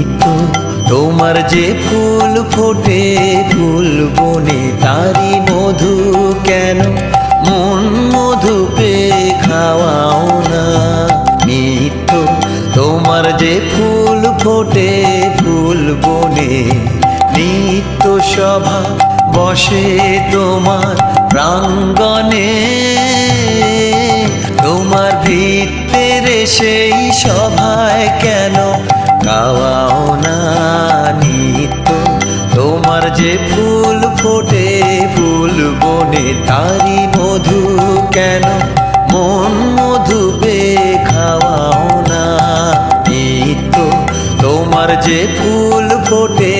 নিত্য তোমার যে ফুল ফোটে, ফুল বনে তারি মধু কেন? মন মধু পে খাওয়াও না। নিত্য তোমার যে ফুল ফোটে, ফুল বনে, নিত্য সভা বসে তোমার প্রাঙ্গণে। তোমার ভিত্তের সেই সভায় কেন গাওয়াও না নিত্য। তোমার যে ফুল ফোটে, ফুল বনে তারি মধু কেন? মন মধু বে খাওয়াও না নিত্য। তোমার যে ফুল ফোটে